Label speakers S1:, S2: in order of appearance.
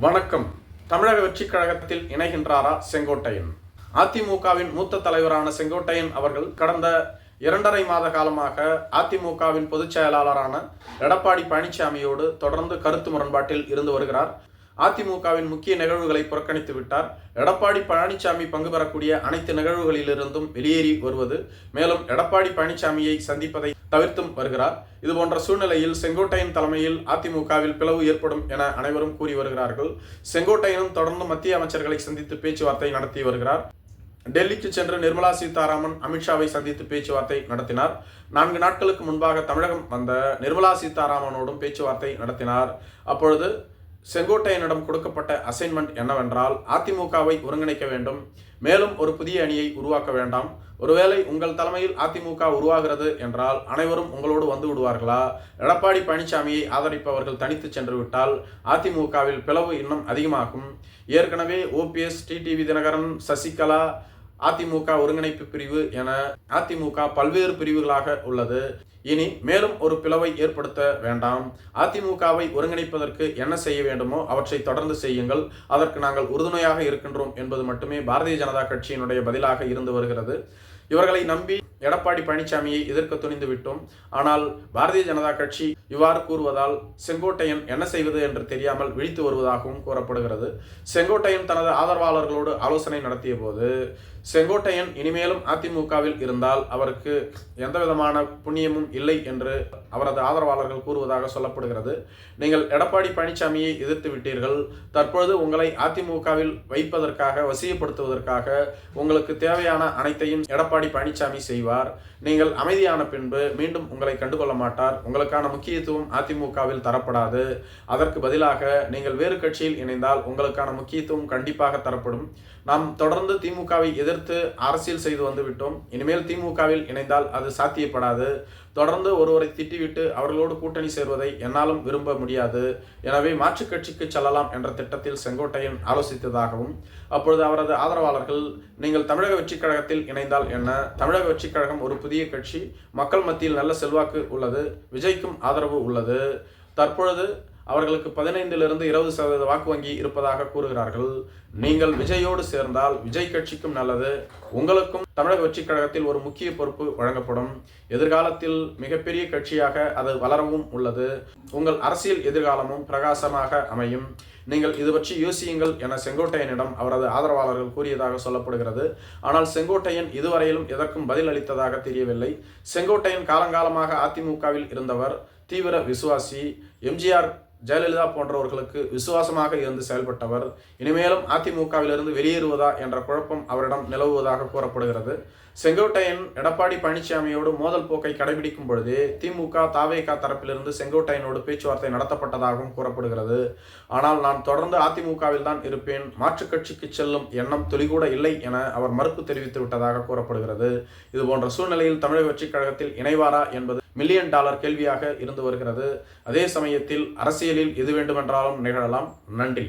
S1: வணக்கம். தமிழக வெற்றிக் கழகத்தில் இணைகின்றாரா செங்கோட்டையன்? அதிமுகவின் மூத்த தலைவரான செங்கோட்டையன் அவர்கள் கடந்த இரண்டரை மாத காலமாக அதிமுகவின் பொதுச் செயலாளரான எடப்பாடி பழனிசாமியோடு தொடர்ந்து கருத்து முரண்பாட்டில் இருந்து வருகிறார். அதிமுகவின் முக்கிய நிகழ்வுகளை புறக்கணித்து விட்டார். எடப்பாடி பழனிசாமி பங்கு பெறக்கூடிய அனைத்து நிகழ்வுகளிலிருந்தும் வெளியேறி வருவது மேலும் எடப்பாடி பழனிசாமியை சந்திப்பதை தவிர்த்தும் வருகிறார். இது போன்ற சூழ்நிலையில் செங்கோட்டையன் தலைமையில் அதிமுகவில் பிளவு ஏற்படும் என அனைவரும் கூறி வருகிறார்கள். செங்கோட்டையனும் தொடர்ந்து மத்திய அமைச்சர்களை சந்தித்து பேச்சுவார்த்தை நடத்தி வருகிறார். டெல்லிக்கு சென்று நிர்மலா சீதாராமன் அமித்ஷாவை சந்தித்து பேச்சுவார்த்தை நடத்தினார். நான்கு நாட்களுக்கு முன்பாக தமிழகம் வந்த நிர்மலா சீதாராமனோடும் பேச்சுவார்த்தை நடத்தினார். அப்பொழுது செங்கோட்டையனிடம் கொடுக்கப்பட்ட அசைன்மெண்ட் என்னவென்றால் அதிமுகவை ஒருங்கிணைக்க வேண்டும். மேலும் ஒரு புதிய அணியை உருவாக்க வேண்டாம். ஒருவேளை உங்கள் தலைமையில் அதிமுக உருவாகிறது என்றால் அனைவரும் உங்களோடு வந்து விடுவார்களா? எடப்பாடி பழனிசாமியை ஆதரிப்பவர்கள் தனித்து சென்று விட்டால் அதிமுகவில் பிளவு இன்னும் அதிகமாகும். ஏற்கனவே ஓபிஎஸ் டிடிவி தினகரன் சசிகலா அதிமுக ஒருங்கிணைப்பு பிரிவு என அதிமுக பல்வேறு பிரிவுகளாக உள்ளது. இனி மேலும் ஒரு பிளவை ஏற்படுத்த வேண்டாம். அதிமுகவை ஒருங்கிணைப்பதற்கு என்ன செய்ய வேண்டுமோ அவற்றை தொடர்ந்து செய்யுங்கள். அதற்கு நாங்கள் உறுதுணையாக இருக்கின்றோம் என்பது மட்டுமே பாரதிய ஜனதா கட்சியினுடைய பதிலாக இருந்து வருகிறது. இவர்களை நம்பி எடப்பாடி பழனிசாமியை எதிர்க்க துணிந்து விட்டோம். ஆனால் பாரதிய ஜனதா கட்சி இவ்வாறு கூறுவதால் செங்கோட்டையன் என்ன செய்வது என்று தெரியாமல் விழித்து வருவதாகவும் கூறப்படுகிறது. செங்கோட்டையன் தனது ஆதரவாளர்களோடு ஆலோசனை நடத்திய போது செங்கோட்டையன் இனிமேலும் அதிமுகவில் இருந்தால் அவருக்கு எந்த விதமான புண்ணியமும் இல்லை என்று அவரது ஆதரவாளர்கள் கூறுவதாக சொல்லப்படுகிறது. நீங்கள் எடப்பாடி பழனிசாமியை எதிர்த்து விட்டீர்கள். தற்பொழுது உங்களை அதிமுகவில் வைப்பதற்காக வசியப்படுத்துவதற்காக உங்களுக்கு தேவையான அனைத்தையும் எடப்பாடி பழனிசாமி செய்வார். நீங்கள் அமைதியான பின்பு மீண்டும் உங்களை கண்டுகொள்ள மாட்டார். உங்களுக்கான முக்கியத்துவம் அதிமுகவில் தரப்படாது. அதற்கு பதிலாக நீங்கள் வேறு கட்சியில் இணைந்தால் உங்களுக்கான முக்கியத்துவம் கண்டிப்பாக தரப்படும். நாம் தொடர்ந்து திமுகவை எதிர்த்து அரசியல் செய்து வந்துவிட்டோம். இனிமேல் திமுகவில் இணைந்தால் அது சாத்தியப்படாது. தொடர்ந்து ஒருவரை திட்டிவிட்டு அவர்களோடு கூட்டணி சேர்வதை என்னாலும் விரும்ப முடியாது. எனவே மாற்றுக் கட்சிக்கு செல்லலாம் என்ற திட்டத்தில் செங்கோட்டையன் ஆலோசித்ததாகவும் அப்பொழுது அவரது ஆதரவாளர்கள் நீங்கள் தமிழக வெற்றிக் கழகத்தில் இணைந்தால் என்ன? தமிழக வெற்றிக் கழகம் ஒரு புதிய கட்சி. மக்கள் மத்தியில் நல்ல செல்வாக்கு உள்ளது. விஜய்க்கும் ஆதரவு உள்ளது. தற்பொழுது அவர்களுக்கு பதினைந்திலிருந்து இருபது சதவீத வாக்கு வங்கி இருப்பதாக கூறுகிறார்கள். நீங்கள் விஜயோடு சேர்ந்தால் விஜய் கட்சிக்கும் நல்லது. உங்களுக்கும் தமிழக வெற்றிக் கழகத்தில் ஒரு முக்கிய பொறுப்பு வழங்கப்படும். எதிர்காலத்தில் மிகப்பெரிய கட்சியாக அது வளரவும் உள்ளது. உங்கள் அரசியல் எதிர்காலமும் பிரகாசமாக அமையும். நீங்கள் இது பற்றி யோசியுங்கள் என செங்கோட்டையனிடம் அவரது ஆதரவாளர்கள் கூறியதாக சொல்லப்படுகிறது. ஆனால் செங்கோட்டையன் இதுவரையிலும் எதற்கும் பதில் அளித்ததாக தெரியவில்லை. செங்கோட்டையன் காலங்காலமாக அதிமுகவில் இருந்தவர். தீவிர விசுவாசி எம்ஜிஆர் ஜெயலலிதா போன்றவர்களுக்கு விசுவாசமாக இருந்து செயல்பட்டவர். இனிமேலும் அதிமுகவிலிருந்து வெளியேறுவதா என்ற குழப்பம் அவரிடம் நிலவுவதாக கூறப்படுகிறது. செங்கோட்டையன் எடப்பாடி பழனிசாமியோடு மோதல் போக்கை கடைபிடிக்கும் பொழுதே திமுக தாவேகா தரப்பிலிருந்து செங்கோட்டையனோடு பேச்சுவார்த்தை நடத்தப்பட்டதாகவும் கூறப்படுகிறது. ஆனால் நான் தொடர்ந்து அதிமுகவில் தான் இருப்பேன். மாற்றுக் கட்சிக்கு செல்லும் எண்ணம் துளிகூட இல்லை என அவர் மறுப்பு தெரிவித்து விட்டதாக கூறப்படுகிறது. இது போன்ற சூழ்நிலையில் தமிழக கட்சிக் கழகத்தில் இணைவாரா என்பது மில்லியன் டாலர் கேள்வியாக இருந்து வருகிறது. அதே சமயத்தில் அரசியலில் எது வேண்டுமென்றாலும் நிகழலாம். நன்றி.